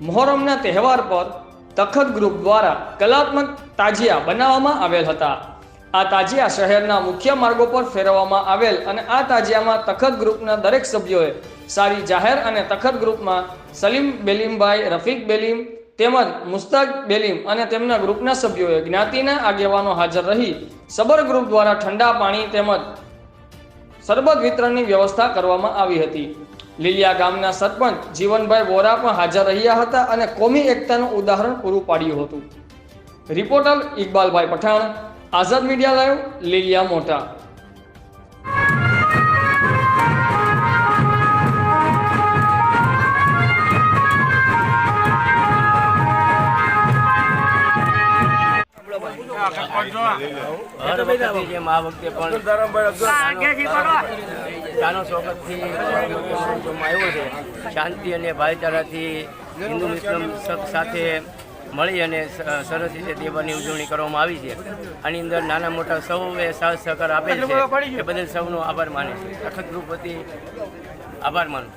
મોહરમના તહેવાર પર તખત ગ્રુપ દ્વારા કલાત્મક તાજિયા બનાવવામાં આવેલ હતા. આ તાજિયા શહેરના મુખ્ય માર્ગો પર ફેરવવામાં આવેલ અને આ તાજિયામાં તખત ગ્રુપના દરેક સભ્યોએ સારી જાહેર અને તખત ગ્રુપમાં સલીમ બેલીમભાઈ, રફીક બેલીમ તેમજ મુસ્તાક બેલીમ અને તેમના ગ્રુપના સભ્યોએ જ્ઞાતિના આગેવાનો હાજર રહી સબર ગ્રુપ દ્વારા ઠંડા પાણી તેમજ સરબત વિતરણની વ્યવસ્થા કરવામાં આવી હતી. લીલિયા ગામના સરપંચ જીવનભાઈ વોરા પણ હાજર રહ્યા હતા અને કોમી એકતાનું ઉદાહરણ પૂરું પાડ્યું હતું. રિપોર્ટર ઇકબાલભાઈ પઠાણ, આઝાદ મીડિયા લાઈવ, લીલિયા મોટા. આ વખતે પણ આવ્યો છે શાંતિ અને ભાઈચારાથી હિન્દુ મુસ્લિમ સાથે મળી અને સરસ રીતે તહેવારની ઉજવણી કરવામાં આવી છે આની અંદર નાના મોટા સૌએ સાથ સહકાર આપેલ છે એ બદલ સૌનો આભાર માને છે અખત ગ્રુપ આભાર માનું